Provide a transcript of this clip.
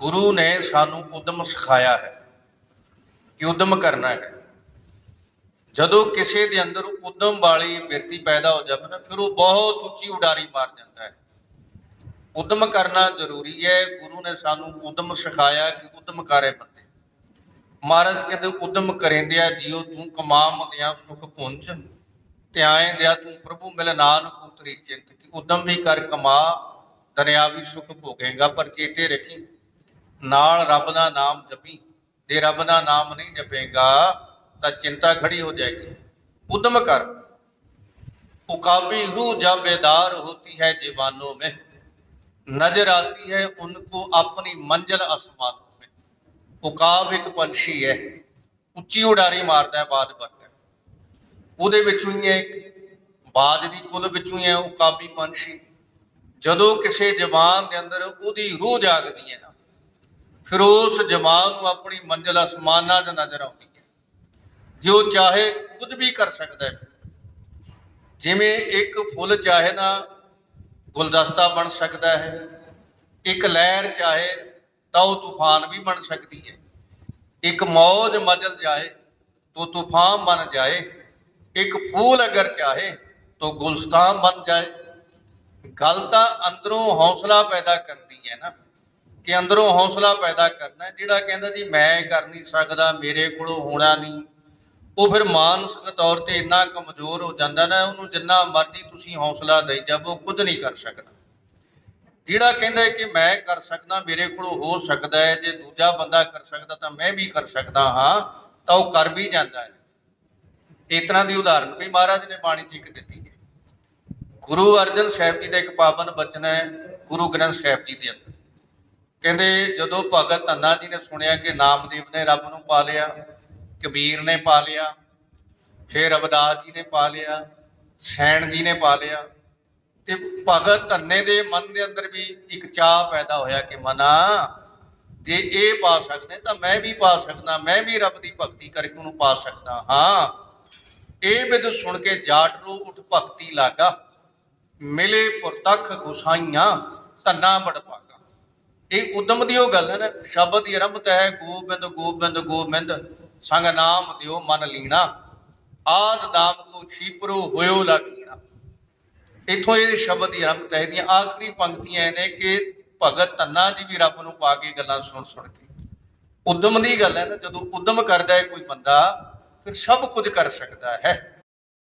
ਗੁਰੂ ਨੇ ਸਾਨੂੰ ਉਦਮ ਸਿਖਾਇਆ ਹੈ ਕਿ ਉਦਮ ਕਰਨਾ ਹੈ। ਜਦੋਂ ਕਿਸੇ ਦੇ ਅੰਦਰ ਉਦਮ ਵਾਲੀ ਬਿਰਤੀ ਪੈਦਾ ਹੋ ਜਾਵੇ ਨਾ, ਫਿਰ ਉਹ ਬਹੁਤ ਉੱਚੀ ਉਡਾਰੀ ਮਾਰ ਜਾਂਦਾ ਹੈ। ਉਦਮ ਕਰਨਾ ਜ਼ਰੂਰੀ ਹੈ। ਗੁਰੂ ਨੇ ਸਾਨੂੰ ਉਦਮ ਸਿਖਾਇਆ ਕਿ ਉਦਮ ਕਰੇ ਬੰਦੇ। ਮਹਾਰਾਜ ਕਹਿੰਦੇ, ਉਦਮ ਕਰੇਂਦਿਆ ਜਿਉ ਤੂੰ ਕਮਾਮ ਦਿਆਂ ਸੁਖ ਪੁੰਚ ਧਿਆਏ ਦਿਆ ਤੂੰ ਪ੍ਰਭੂ ਮਿਲ ਨਾਨਕ ਉਤਰੀ ਚਿੰਤ, ਕਿ ਉਦਮ ਵੀ ਕਰ ਕਮਾ, ਦਰਿਆਵੀ ਸੁਖ ਭੋਗੇਗਾ, ਪਰ ਚੇਤੇ ਰੱਖੀ ਨਾਲ ਰੱਬ ਦਾ ਨਾਮ ਜਪੀ ਜੇ ਰੱਬ ਦਾ ਨਾਮ ਨਹੀਂ ਜਪੇਗਾ ਤਾਂ ਚਿੰਤਾ ਖੜੀ ਹੋ ਜਾਏਗੀ ਉਦਮ ਕਰ उकाबी रूह जब बेदार होती है जीवानों में नजर आती है उनको अपनी मंजिल आसमानों में ਉਕਾਬ ਇੱਕ ਪੰਛੀ ਹੈ ਉੱਚੀ ਉਡਾਰੀ ਮਾਰਦਾ ਹੈ ਬਾਜ ਵਰਗਾ ਉਹਦੇ ਵਿੱਚੋਂ ਹੀ ਹੈ ਇੱਕ ਬਾਜ ਦੀ ਕੁਲ ਵਿੱਚੋਂ ਹੀ ਹੈ ਉਕਾਬੀ ਪੰਛੀ ਜਦੋਂ ਕਿਸੇ ਜਵਾਨ ਦੇ ਅੰਦਰ ਉਹਦੀ ਰੂਹ ਜਾਗਦੀ ਹੈ ਨਾ ਫਿਰ ਉਸ ਜਮਾਨ ਨੂੰ ਆਪਣੀ ਮੰਜ਼ਿਲ ਅਸਮਾਨਾਂ 'ਚ ਨਜ਼ਰ ਆਉਂਦੀ ਹੈ। ਜੋ ਚਾਹੇ ਕੁਝ ਵੀ ਕਰ ਸਕਦਾ ਹੈ। ਜਿਵੇਂ ਇੱਕ ਫੁੱਲ ਚਾਹੇ ਨਾ ਗੁਲਦਸਤਾ ਬਣ ਸਕਦਾ ਹੈ। ਇੱਕ ਲਹਿਰ ਚਾਹੇ ਤਾਂ ਉਹ ਤੂਫਾਨ ਵੀ ਬਣ ਸਕਦੀ ਹੈ। ਇੱਕ ਮੌਜ ਮਜਲ ਜਾਏ ਤੋ ਤੂਫਾਨ ਬਣ ਜਾਏ। ਇੱਕ ਫੂਲ ਅਗਰ ਚਾਹੇ ਤੋ ਗੁਲਸਤਾਨ ਬਣ ਜਾਏ। ਗੱਲ ਤਾਂ ਅੰਦਰੋਂ ਹੌਸਲਾ ਪੈਦਾ ਕਰਦੀ ਹੈ ਨਾ। ਕਿ ਅੰਦਰੋਂ ਹੌਸਲਾ ਪੈਦਾ ਕਰਨਾ ਜਿਹੜਾ ਕਹਿੰਦਾ ਜੀ, ਮੈਂ ਕਰ ਨਹੀਂ ਸਕਦਾ, ਮੇਰੇ ਕੋਲੋਂ ਹੋਣਾ ਨਹੀਂ। ਉਹ ਫਿਰ ਮਾਨਸਿਕ ਤੌਰ ਤੇ ਇੰਨਾ ਕਮਜ਼ੋਰ ਹੋ ਜਾਂਦਾ ਨਾ, ਉਹਨੂੰ ਜਿੰਨਾ ਮਰਜ਼ੀ ਤੁਸੀਂ ਹੌਸਲਾ ਦੇਈ ਜਾਵੋ, ਉਹ ਕੁਝ ਨਹੀਂ ਕਰ ਸਕਦਾ। ਜਿਹੜਾ ਕਹਿੰਦਾ ਕਿ ਮੈਂ ਕਰ ਸਕਦਾ, ਮੇਰੇ ਕੋਲੋਂ ਹੋ ਸਕਦਾ ਹੈ, ਜੇ ਦੂਜਾ ਬੰਦਾ ਕਰ ਸਕਦਾ ਤਾਂ ਮੈਂ ਵੀ ਕਰ ਸਕਦਾ ਹਾਂ, ਤਾਂ ਉਹ ਕਰ ਵੀ ਜਾਂਦਾ ਹੈ। ਇਸ ਤਰ੍ਹਾਂ ਦੀ ਉਦਾਹਰਨ ਵੀ ਮਹਾਰਾਜ ਨੇ ਬਾਣੀ ਚ ਇੱਕ ਦਿੱਤੀ ਹੈ। ਗੁਰੂ ਅਰਜਨ ਸਾਹਿਬ ਜੀ ਦਾ ਇੱਕ ਪਾਵਨ ਬਚਨ ਹੈ, ਗੁਰੂ ਗ੍ਰੰਥ ਸਾਹਿਬ ਜੀ ਦੇ ਅੰਦਰ। ਕਹਿੰਦੇ ਜਦੋਂ ਭਗਤ ਧੰਨਾ ਜੀ ਨੇ ਸੁਣਿਆ ਕਿ ਨਾਮਦੇਵ ਨੇ ਰੱਬ ਨੂੰ ਪਾ ਲਿਆ, ਕਬੀਰ ਨੇ ਪਾ ਲਿਆ, ਫਿਰ ਰਵਿਦਾਸ ਜੀ ਨੇ ਪਾ ਲਿਆ, ਸੈਣ ਜੀ ਨੇ ਪਾ ਲਿਆ, ਤੇ ਭਗਤ ਧੰਨੇ ਦੇ ਮਨ ਦੇ ਅੰਦਰ ਵੀ ਇੱਕ ਚਾਹ ਪੈਦਾ ਹੋਇਆ ਕਿ ਮਨਾ, ਜੇ ਇਹ ਪਾ ਸਕਦੇ ਤਾਂ ਮੈਂ ਵੀ ਪਾ ਸਕਦਾ ਮੈਂ ਵੀ ਰੱਬ ਦੀ ਭਗਤੀ ਕਰਕੇ ਉਹਨੂੰ ਪਾ ਸਕਦਾ ਹਾਂ। ਇਹ ਬਿਦ ਸੁਣ ਕੇ ਜਾਟ ਰੂ ਉਠ ਭਗਤੀ ਲਾਗਾ, ਮਿਲੇ ਪੁਰਤਖ ਗੁਸਾਈਆਂ, ਧੰਨਾ ਬੜ ਭਾਗਾ ਇਹ ਉਦਮ ਦੀ ਉਹ ਗੱਲ ਹੈ ਨਾ, ਸ਼ਬਦ ਦੀ ਆਰੰਭਤ ਹੈ ਗੋਬਿੰਦ ਗੋਬਿੰਦ ਗੋਬਿੰਦ, ਸੰਗ ਨਾਮ ਦਿਓ ਮਨ ਲੀਣਾ, ਆਦ ਨਾਮ ਕੋ ਛੀਪਰੋ ਹੋਇਓ ਲਖੀਣਾ ਇਥੋਂ ਇਹ ਸ਼ਬਦ ਦੀ ਆਰੰਭਤ ਹੈ ਇਹਦੀਆਂ ਆਖਰੀ ਪੰਕਤੀਆਂ ਇਹ ਨੇ ਕਿ ਭਗਤ ਧੰਨਾ ਜੀ ਵੀ ਰੱਬ ਨੂੰ ਪਾ ਕੇ ਗੱਲਾਂ ਸੁਣ ਸੁਣ ਕੇ। ਉਦਮ ਦੀ ਗੱਲ ਹੈ ਨਾ, ਜਦੋਂ ਉਦਮ ਕਰਦਾ ਹੈ ਕੋਈ ਬੰਦਾ, ਫਿਰ ਸਭ ਕੁਝ ਕਰ ਸਕਦਾ ਹੈ।